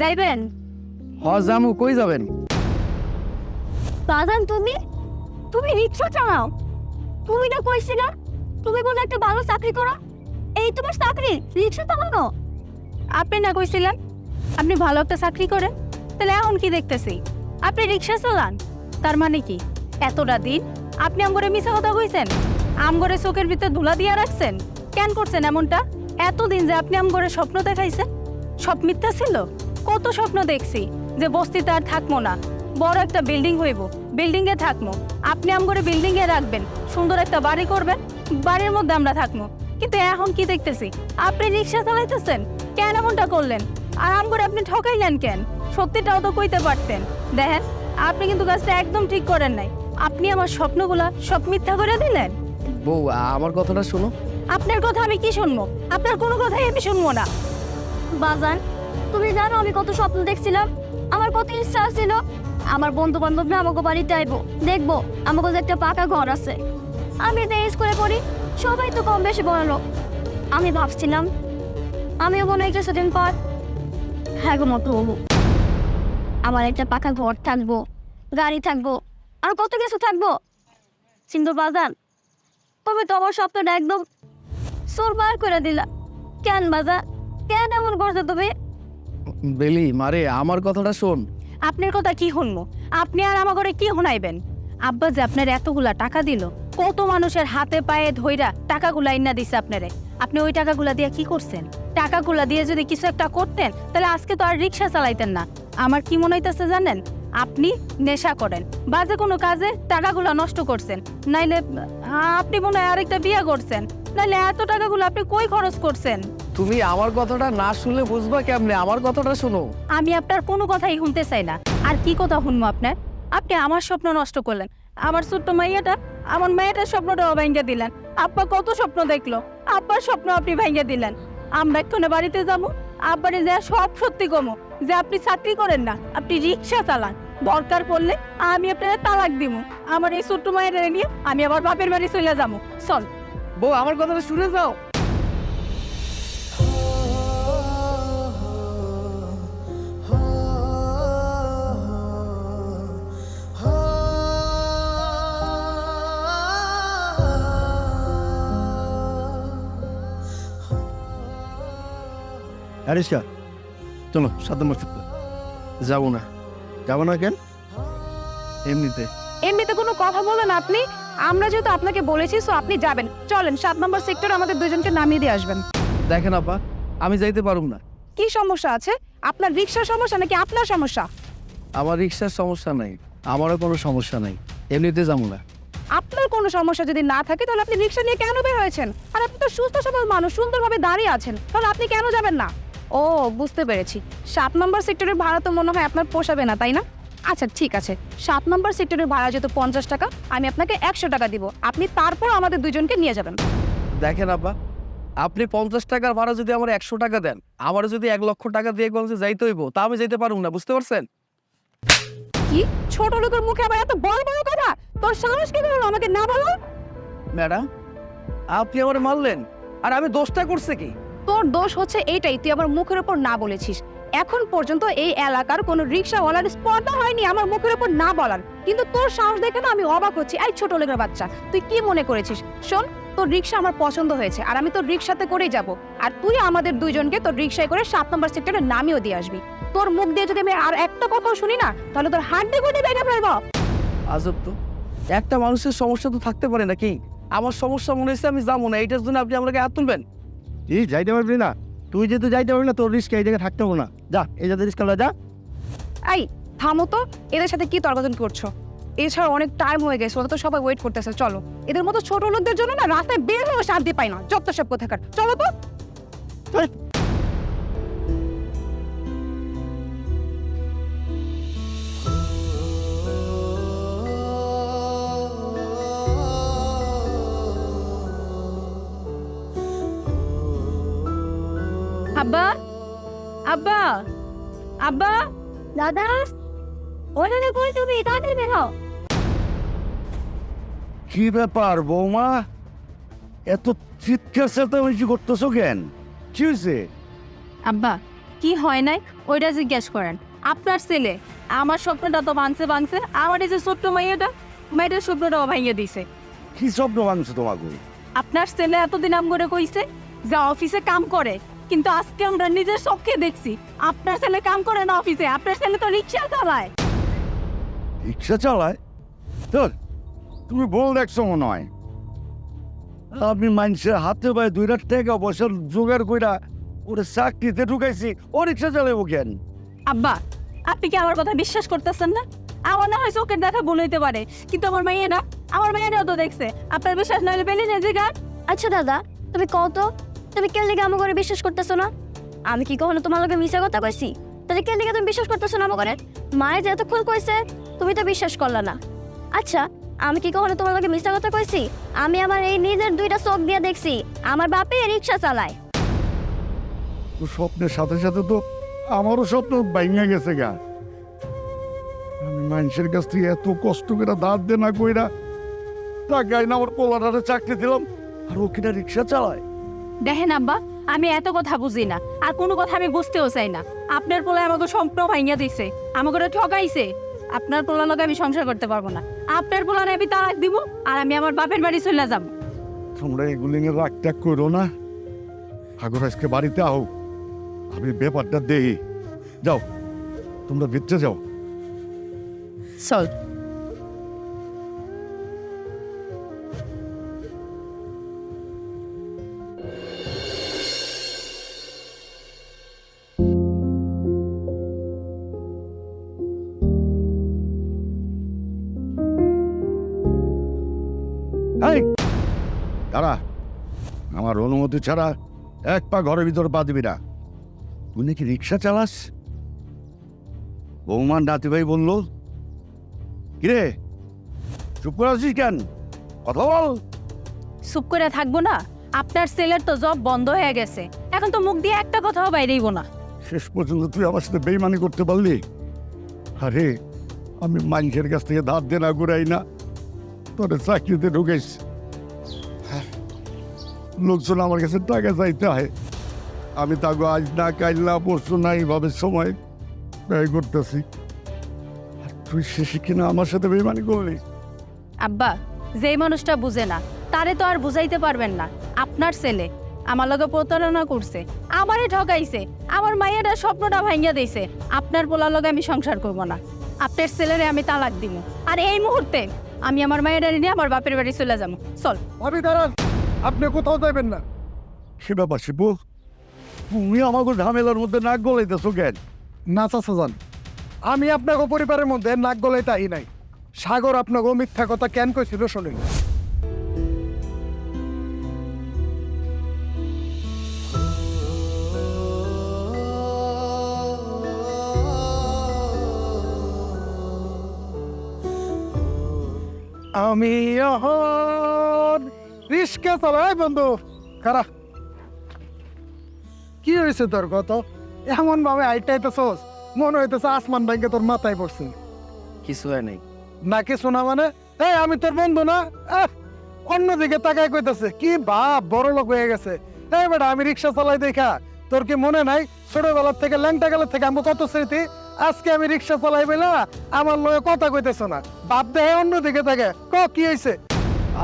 যাইবেন। হ জামু কই যাবেন? তুমি? তুমি রিক্সা চালাও। তুমি না কইছিলা তুমি বলে একটা ভালো চাকরি করো? এই তোমার চাকরি রিক্সা চালানো? আপনি না কইছিলেন আপনি ভালো একটা চাকরি করেন? তাহলে এখন কি দেখতেছি? আপনি রিক্সা চালান তার মানে কি? এতটা দিন আপনি আমগরে মিছা কথা কইছেন আমগরে চোখের ভিতর ধুলা দিয়া রাখছেন? কেন করছেন এমনটা? এতদিন যে আপনি আমগরে স্বপ্ন দেখাইছেন? সব মিথ্যা ছিল? কত স্বপ্ন দেখছি যে বস্তিতে আর থাকব না। বড় একটা বিল্ডিং হইব। বিল্ডিং এ থাকব। আপনি আমগরে বিল্ডিং এ রাখবেন। সুন্দর একটা বাড়ি করবেন। বাড়ির মধ্যে আমরা থাকব। কিন্তু এখন কি দেখতেছি? আপনি রিক্সা চালাইতেছেন? কেন এমনটা করলেন? আর আমগরে আপনি ঠকাইলেন কেন? সত্যিটাও তো কইতে পারতেন। দেখেন আপনি কিন্তু কাজটা একদম ঠিক করেন নাই। আপনি আমার স্বপ্নগুলা সব মিথ্যা করে দিলেন? বউ আমার কথাটা শোনো। আপনার কথা আমি কি শুনব? আপনার কোনো কথাই আমি শুনব না। বাজান। তুমি জানো আমি কত স্বপ্ন দেখছিলাম। আমার কত ইচ্ছা ছিল আমার বন্ধু বান্ধব আমাকে বাড়িতে আইবো। দেখব, আমাকে যে একটা পাকা ঘর আছে। আমি তো স্কুলে পড়ি, সবাই তো কম বেশি বড় আমি ভাবছিলাম, আমিও মনে হয় কিছুদিন পর হ্যাঁ গো মতো হব আমার একটা পাকা ঘর থাকব, গাড়ি থাকব, আর কত কিছু থাকব। সিন্ধু বাজান, তুমি তো আমার স্বপ্নটা একদম সোরবার করে দিলা। কেন বাজা কেন এমন করছ তুমি? বেলি মারে আমার কথাটা শোন। আপনার কথা কি শুনব? আপনি আর আমার ঘরে কি শুনাইবেন? আব্বা যে আপনার এতগুলা টাকা দিল কত মানুষের হাতে পায়ে ধইরা টাকাগুলা ইন্না দিছে আপনারে। আপনি ওই টাকাগুলা দিয়ে কি করছেন? টাকাগুলা দিয়ে যদি কিছু একটা করতেন তাহলে আজকে তো আর রিক্সা চালাইতেন না। আমার কি মনে হইতেছে জানেন? আপনি নেশা করেন। বাজে কোনো কাজে টাকাগুলা নষ্ট করছেন। নাইলে আপনি মনে হয় আরেকটা বিয়ে করছেন। নাইলে এত টাকাগুলো আপনি কই খরচ করছেন? তুমি আমার কথাটা না শুনলে বুঝবা কেমনে? আমার কথাটা শোনো। আমি আপনার কোনো কথাই শুনতে চাই না। আর কি কথা শুনব আপনার? আপনি আমার স্বপ্ন নষ্ট করলেন। আমার ছোট্ট মাইয়াটা আমার মায়েটার স্বপ্নটাও ভেঙে দিলেন। আব্বা কত স্বপ্ন দেখল। আব্বার স্বপ্ন আপনি ভেঙে দিলেন। আমরা এক্ষণে বাড়িতে যাব। আব্বারে যা সব সত্যি কমো। যে আপনি চাকরি করেন না আপনি রিক্সা চালান। দরকার পড়লে আমি আপনার তালাক দিব আমার এই ছোট্ট মায়ের নিয়ে আমি আবার বাপের বাড়ি চলে যাব। চল। বউ আমার কথাটা শুনে যাও। আরিশা চলো সাত নম্বর সপ্তাহ যাব না। যাব না কেন? এমনিতে। এমনিতে কোনো কথা বলেন আপনি। আমরা যেহেতু আপনাকে বলেছি সো আপনি যাবেন। চলেন সাত নম্বর সেক্টর আমাদের দুজনকে নামিয়ে দিয়ে আসবেন। দেখেন আপা আমি যাইতে পারুম না। কি সমস্যা আছে? আপনার রিক্সার সমস্যা নাকি আপনার সমস্যা? আমার রিক্সার সমস্যা নাই। আমারও কোনো সমস্যা নাই। এমনিতে যাব না। আপনার কোনো সমস্যা যদি না থাকে তাহলে আপনি রিক্সা নিয়ে কেন বের হয়েছেন? আর আপনি তো সুস্থ সবল মানুষ সুন্দরভাবে দাঁড়িয়ে আছেন। তাহলে আপনি কেন যাবেন না? ও বুঝতে পেরেছি। সাত নম্বর সেক্টরের ভাড়া তো মনে হয় আপনার পোষাবে না তাই না? আচ্ছা ঠিক আছে। সাত নম্বর সেক্টরের ভাড়া যেহেতু পঞ্চাশ টাকা আমি আপনাকে একশো টাকা দিব। আপনি তারপর আমাদের দুজনকে নিয়ে যাবেন। দেখেন আব্বা আপনি পঞ্চাশ টাকার ভাড়া যদি আমার একশো টাকা দেন আমার যদি এক লক্ষ টাকা দিয়ে গঞ্জে যাইতে হইব তা আমি যাইতে পারুম না বুঝতে পারছেন? কি? ছোট লোকের মুখে আবার এত বড় বড় কথা? তোর সাহস কি হলো আমাকে না বলো? ম্যাডাম আপনি আমার মারলেন আর আমি দোষটা করছে কি? তোর দোষ হচ্ছে এইটাই, তুই আমার মুখের উপর না বলেছিস। এখন পর্যন্ত এই এলাকার কোনো রিক্সাওয়ালার স্পর্ধা হয়নি আমার মুখের উপর না বলার। কিন্তু তোর সাহস দেখে না আমি অবাক হচ্ছি, এই ছোট লোকের বাচ্চা, তুই কি মনে করেছিস? শোন, তোর রিক্সা আমার পছন্দ হয়েছে আর আমি তোর রিক্সাতে করেই যাব। আর তুই আমাদের দুইজনকে তোর রিক্সায় করে সাত নম্বর সেক্টরে নামিয়েও দিয়ে আসবি। তোর মুখ দিয়ে যদি আমি আর একটা কথাও শুনি না, তাহলে তোর হাড্ডি গুড্ডি ভেঙে ফেলব। আজব তো। একটা মানুষের সমস্যা তো থাকতে পারে নাকি? আমার সমস্যা মনে হচ্ছে আমি যাব না, এইটার জন্য আপনি আমাকে হাত তুলবেন। এই যাইতে পারবি না। তুই যেহেতু যাইতে পারবি না তোর রিস্ক এই জায়গায় থাকতে হবে না। যা এই যাতে রিস্ক যা। এই থামো তো। এদের সাথে কি তর্কজন করছ? এছাড়া অনেক টাইম হয়ে গেছে ওরা তো সবাই ওয়েট করতেছে চলো। এদের মতো ছোট লোকদের জন্য না রাস্তায় বের হয়েও শান্তি পাই না যত সব কোথাকার। চলো তো। আব্বা? আব্বা? আব্বা? দাদা? ওখানে কই তুমি? তাড়াতাড়ি বের হও। কি ব্যাপার বৌমা? এত চিৎকার চেঁচামেচি করতেছো কেন? কি হয়েছে আব্বা কি হয় নাই? ওইটা জিজ্ঞেস করেন। আপনার ছেলে আমার স্বপ্নটা তো ভাঙছে ভাঙছে আমার এই যে ছোট্ট মাইয়াটা মাইটার স্বপ্নটাও ভাঙিয়ে দিছে। কি স্বপ্ন মাংস তোমাকে? আপনার ছেলে এতদিন আম করে কইছে যে অফিসে কাম করে কিন্তু আজকে আমরা নিজের চোখে দেখছি। আপনার ছেলে কাম করে না অফিসে আপনার ছেলে তো রিক্সা চালায়। রিক্সা চালায়? তোর তুমি বল দেখছ মনে হয়। আমি মানুষের হাতে পায়ে রাত টাকা বছর জোগাড় কইরা ওরে চাকরিতে ঢুকাইছি ও রিক্সা চালাবো কেন? আব্বা আপনি কি আমার কথা বিশ্বাস করতেছেন না? আমার না হয় চোখের দেখা ভুল হইতে পারে কিন্তু আমার মেয়ে না আমার মেয়েরাও তো দেখছে। আপনার বিশ্বাস না হলে গান। আচ্ছা দাদা তুমি কত তুমি কেন লিগে আমার বিশ্বাস করতেছো না? আমি কি কখনো তোমার লগে মিশা কথা কইছি? তাহলে কেন লিগে তুমি বিশ্বাস করতেছো না আমার করে মায়ে যে এতক্ষণ কইছে, তুমি তো বিশ্বাস করলা না। আচ্ছা আমি কি কখনো তোমার লগে মিশা কথা কইছি? আমি আমার এই নিজের দুইটা চোখ দিয়ে দেখছি, আমার বাপে রিক্সা চালায়। স্বপ্নের সাথে সাথে তো আমারও স্বপ্ন ভাঙা গেছে গা। আমি মানুষের কাছ থেকে এত কষ্ট করে দাঁত দে না কইরা টাকায় না আমার পোলাটারে চাকরি দিলাম, আর ও কিনা রিক্সা চালায়। দেখেন আব্বা আমি এত কথা বুঝি না। আর কোনো কথা আমি বুঝতেও চাই না। আপনার পোলা আমাকে স্বপ্ন ভাঙিয়া দিছে। আমাকে ঠকাইছে। আপনার পোলার লগে আমি সংসার করতে পারব না। আপনার পোলার আমি তালাক দিব আর আমি আমার বাপের বাড়ি চলে যাব। তোমরা এগুলি নিয়ে রাগ ট্যাগ করো না। ঠাকুর আজকে বাড়িতে আহ আমি ব্যাপারটা দেখি। যাও তোমরা ভিতরে যাও। চল। দাঁড়া। আমার অনুমতি ছাড়া এক পা ঘরের ভিতর পা দিবি না। তুই নাকি রিক্সা চালাস? বৌমান নাতি ভাই বলল কিরে চুপ করে আছিস কেন? কথা বল। চুপ করে থাকব না? আপনার সেলের তো জব বন্ধ হয়ে গেছে। এখন তো মুখ দিয়ে একটা কথাও বাইরেইব না। শেষ পর্যন্ত তুই আমার সাথে বেইমানি করতে পারলি? আরে আমি মানুষের কাছ থেকে ধার দেনা ঘুরাই না। তোর চাকরিতে ঢুকেছ লোকজন আমার কাছে টাকা চাইতে হয় আমি তাকে আজ না কাল না পরশু না এইভাবে সময় ব্যয় করতেছি। আর তুই শেষে কিনা আমার সাথে বেইমানি করলি? আব্বা যেই মানুষটা বুঝে না তারে তো আর বুঝাইতে পারবেন না। আপনার ছেলে আমার লগে প্রতারণা করছে আমারে ঠকাইছে আমার মায়েরা স্বপ্নটা ভাঙিয়া দিয়েছে আপনার পোলার লগে আমি সংসার করব না। আপনার ছেলেরে আমি তালাক দিব। আর এই মুহূর্তে আমি আমার মায়েরা নিয়ে আমার বাপের বাড়ি চলে যাব। চল। দাঁড়ান। আপনি কোথাও যাবেন না। সে ব্যাপার শিবু তুমি আমাকে ঝামেলার মধ্যে নাক গলাইতেছো কেন? না চাচা যান আমি আপনাকে পরিবারের মধ্যে নাক গলাইতে তাই নাই। সাগর আপনাকে মিথ্যা কথা কেন কইছিল শোনেন। আমি রিস্কা চালাই বন্ধু। খারা কি হয়েছে তোর কত এমন ভাবে আইটাইতেছস মনে হইতেছে আসমান ব্যাংকে তোর মাথায় পড়ছে। কিছু হয় নাই। না কিছু না মানে? এই আমি তোর বন্ধু না? অন্যদিকে তাকায় কইতেছে কি বাপ বড় লোক হয়ে গেছে। এই বেটা আমি রিক্সা চালাই দেখা তোর কি মনে নাই? ছোটবেলার থেকে ল্যাংটা গেলার থেকে আমি কত স্মৃতি? আজকে আমি রিক্সা চালাই বেলা আমার লয়ে কথা কইতেছ না। বাপ দেহে অন্যদিকে থাকে ক কি হয়েছে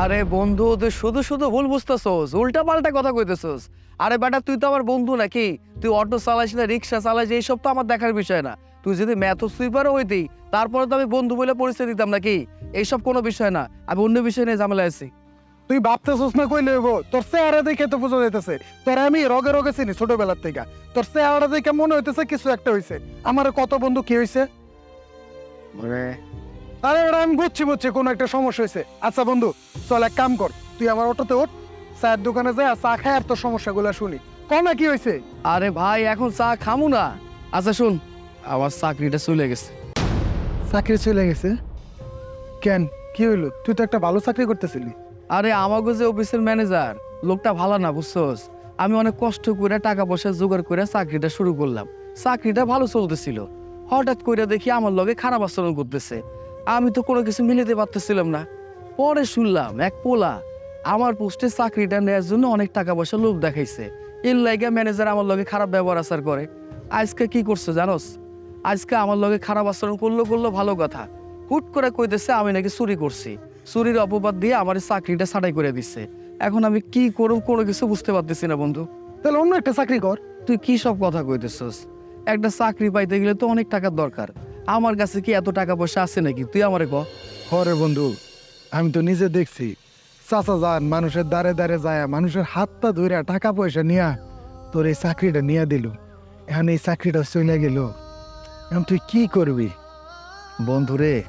আরে বন্ধু তুই শুধু শুধু ভুল বুঝতেছস উল্টা পাল্টা কথা কইতেছস। আরে বেটা তুই তো আমার বন্ধু নাকি? তুই অটো চালাইস না রিক্সা চালাইস এইসব তো আমার দেখার বিষয় না। তুই যদি ম্যাথ সুইপারও হইতি তারপরে তো আমি বন্ধু বলে পরিচয় দিতাম নাকি? এইসব কোনো বিষয় না। আমি অন্য বিষয় নিয়ে ঝামেলা আছি। তুই ভাবতেছস না কই লইব? তোর চেহারা দেখে তো বোঝা যাইতেছে। তোর আমি রগে রগে চিনি ছোটবেলার থেকে। তোর চেহারা দেখে মনে হইতেছে কিছু একটা হইছে। আমার কত বন্ধু কি হইছে? আরে এবার আমি বুঝছি বুঝছি কোনো একটা সমস্যা হয়েছে। আচ্ছা বন্ধু চল এক কাম কর তুই আমার অটোতে ওঠ চায়ের দোকানে যা চা খাই আর তোর সমস্যাগুলো শুনি। ক না কি হয়েছে? আরে ভাই এখন চা খামু না। আচ্ছা শুন আমার চাকরিটা চলে গেছে। চাকরি চলে গেছে? কেন? কি হইল? তুই তো একটা ভালো চাকরি করতেছিলি। আরে আমাকে যে অফিসের ম্যানেজার লোকটা ভালো না বুঝছস? আমি অনেক কষ্ট করে টাকা পয়সা জোগাড় করে চাকরিটা শুরু করলাম। চাকরিটা ভালো চলতেছিল। হঠাৎ করে দেখি আমার লগে খারাপ আচরণ করতেছে। আমি তো কোনো কিছু মিলাতে পারতেছিলাম না। পরে শুনলাম এক পোলা আমার পোস্টে চাকরিটা নেওয়ার জন্য অনেক টাকা পয়সা লোভ দেখাইছে। এর লাগে ম্যানেজার আমার লগে খারাপ ব্যবহার আচার করে। আজকে কি করছে জানোস? আজকে আমার লগে খারাপ আচরণ করল করল ভালো কথা। হুট করে কইতেছে আমি নাকি চুরি করছি। চুরির অপবাদ দিয়ে আমার এই চাকরিটা ছাটাই করে দিচ্ছে এখন আমি কি করব কোনো কিছু বুঝতে পারতেছি না বন্ধু। তাহলে অন্য একটা চাকরি কর। তুই কি সব কথা কইতেছস? একটা চাকরি পাইতে গেলে তো অনেক টাকার দরকার। আমার কাছে কি এত টাকা পয়সা আছে নাকি? তুই আমারে ক। হরে বন্ধু আমি তো নিজে দেখছি। চাচা যান মানুষের দ্বারে দ্বারে যায় মানুষের হাতটা ধরে টাকা পয়সা নিয়া তোর এই চাকরিটা নিয়ে দিল। এখন এই চাকরিটা চলে গেল। এখন তুই কি করবি? বন্ধুরে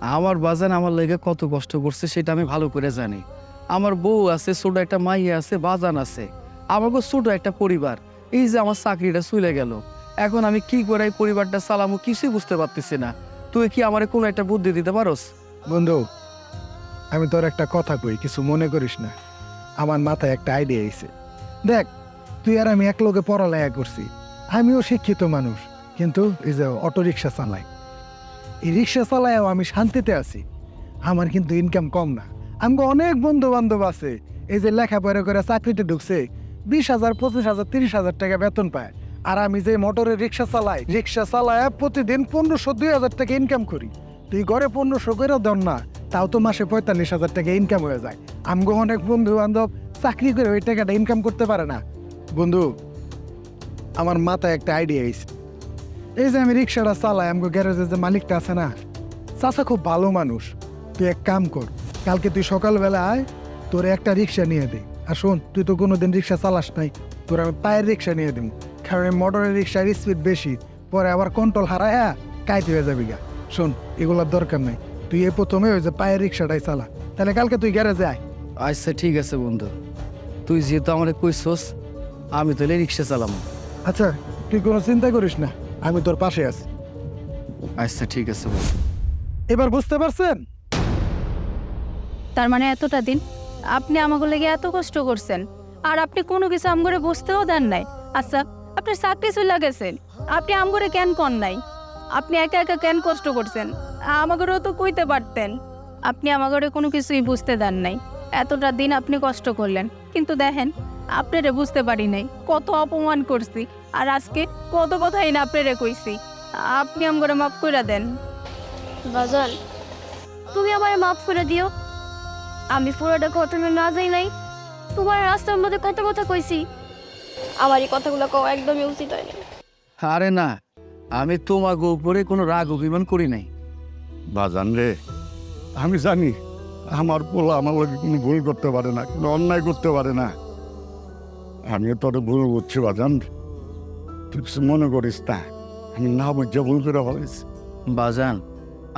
আমার বাজান আমার লেগে কত কষ্ট করছে সেটা আমি ভালো করে জানি। আমার বউ আছে ছোট একটা মাইয়া আছে বাজান আছে। আমাকে ছোট একটা পরিবার। এই যে আমার চাকরিটা চলে গেল। এখন আমি কি করে এই পরিবারটা চালামো কিছুই বুঝতে পারতেছি না। তুই কি আমার কোনো একটা বুদ্ধি দিতে পারোস? বন্ধু, আমি তোর একটা কথা কই, কিছু মনে করিস না। আমার মাথায় একটা আইডিয়া আইছে। দেখ, তুই আর আমি এক লোকে পড়ালেখা করছি। আমিও শিক্ষিত মানুষ, কিন্তু এই যে অটো রিক্সা চালাই। এই রিক্সা চালায়ও আমি শান্তিতে আছি। আমার কিন্তু ইনকাম কম না। আমাকে অনেক বন্ধু বান্ধব আছে। এই যে লেখাপড়া করে চাকরিতে ঢুকছে, বিশ হাজার, পঁচিশ হাজার, তিরিশ হাজার টাকা বেতন পায়। আর আমি যে মোটরে রিক্সা চালাই, রিক্সা চালায় প্রতিদিন পনেরোশো, দুই হাজার টাকা ইনকাম করি। তুই ঘরে পনেরোশো করে দেন না, তাও তো মাসে পঁয়তাল্লিশ হাজার টাকা ইনকাম হয়ে যায়। আমগো অনেক বন্ধু বান্ধব চাকরি করে ওই টাকাটা ইনকাম করতে পারে না। বন্ধু, আমার মাথায় একটা আইডিয়া আইছে এই যে আমি রিক্সাটা চালাই, আমগো গ্যারেজের যে মালিকটা আছে না, চাচা খুব ভালো মানুষ। তুই এক কাম কর, কালকে তুই সকালবেলা আয়, তোর একটা রিক্সা নিয়ে দে। আর শোন, তুই তো কোনোদিন রিক্সা চালাস নাই, তোর আমি পায়ের রিক্সা নিয়ে দিব কারণ মোটরের রিক্সার স্পিড বেশি পরে আবার কন্ট্রোল হারায় কাইতে হয়ে যাবি গা। শোন এগুলোর দরকার নেই। তুই এই প্রথমে ওই যে পায়ের রিক্সাটাই চালা। তাহলে কালকে তুই গ্যারেজে আয়। আচ্ছা ঠিক আছে বন্ধু। তুই যেহেতু আমারে কইছস আমি তাহলে রিক্সা চালাম। আচ্ছা তুই কোনো চিন্তা করিস না আমি তোর পাশে আছি। আচ্ছা ঠিক আছে বন্ধু। এবার বুঝতে পারছেন? তার মানে এতটা দিন আপনি আমাকে লেগে এত কষ্ট করছেন আর আপনি কোনো কিছু আমগরে বুঝতেও দেন নাই। আচ্ছা আপনার চাকরি চলে গেছেন আপনি আমগরে কেন কন নাই? আপনি একা একা কেন কষ্ট করছেন? আমাগরেও তো কইতে পারতেন। আপনি আমাগরে কোনো কিছুই বুঝতে দেন নাই। এতটা দিন আপনি কষ্ট করলেন। কিন্তু দেখেন, আপনারে বুঝতে পারি নাই। কত অপমান করছি। আর আজকে কত কথাই না আপনারে কইছি। আপনি আমগরে মাফ করে দেন। বাজান তুমি আমার মাফ করে দিও। আমি পুরোটা ঘটনা না যাই নাই। তোমার রাস্তার মধ্যে কত কথা কইছি। আমার এই কথাগুলো কও একদমই উচিত হয়নি। আরে না আমি তোমাকে উপরে কোনো রাগ অভিমান করি নাই। বাজান রে। আমি জানি আমার পোলা আমার লোকে কোনো ভুল করতে পারে না কোনো অন্যায় করতে পারে না। আমিও তোর ভুল বুঝছি বাজান। তুই কিছু মনে করিস না আমি না বুঝে ভুল করে ফেলেছি বাজান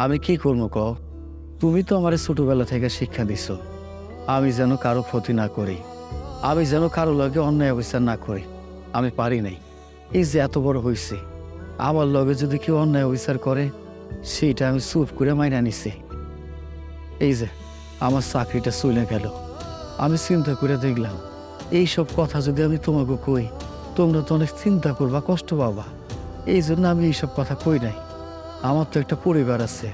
আমি কি করব ক তুমি তো আমার ছোটবেলা থেকে শিক্ষা দিছো আমি যেন কারও ক্ষতি না করি। আমি যেন কারও লগে অন্যায় অবস্থা না করি। আমি পারি নাই। এই যে এত বড় হয়েছে আমার লগে যদি কেউ অন্যায় অবিচার করে, সেইটা আমি চুপ করে মাইনা নিছি। এই যে, আমার চাকরিটা চলে গেল। আমি চিন্তা করে দেখলাম, এই সব কথা যদি আমি তোমাকে কই, তোমরা তো অনেক চিন্তা করবা, কষ্ট পাবা। এই জন্য আমি এইসব কথা কই নাই। আমার তো একটা পরিবার আছে।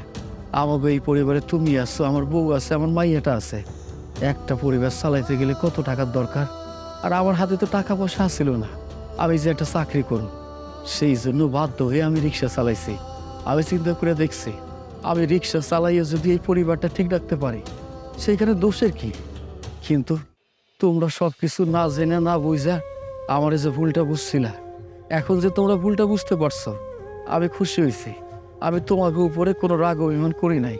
আমাকে এই পরিবারে তুমি আছো, আমার বউ আছে, আমার মাইয়াটা আছে। একটা পরিবার চালাইতে গেলে কত টাকার দরকার? আর আমার হাতে তো টাকা পয়সা ছিল না। আমি যে একটা চাকরি করব সেই জন্য বাধ্য হয়ে আমি রিক্সা চালাইছি। আমি চিন্তা করে দেখছি, আমি রিক্সা চালাইয়ে যদি এই পরিবারটা ঠিক রাখতে পারি, সেইখানে দোষের কি? কিন্তু তোমরা সব কিছু না জেনে না বুঝা আমার যে ভুলটা বুঝছিলা, এখন যে তোমরা ভুলটা বুঝতে পারছ, আমি খুশি হয়েছি আমি তোমাকে উপরে কোনো রাগ অভিমান করি নাই।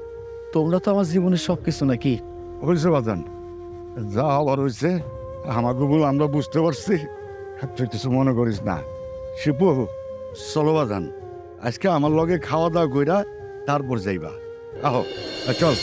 তোমরা তো আমার জীবনের সব কিছু নাকি হয়েছে যা হবার হয়েছে আমাকে ভুল আমরা বুঝতে পারছি। তুই কিছু মনে করিস না। শিপু, চলো বাজান। আজকে আমার লগে খাওয়া দাওয়া কইরা তারপর যাইবা। আহ, চল।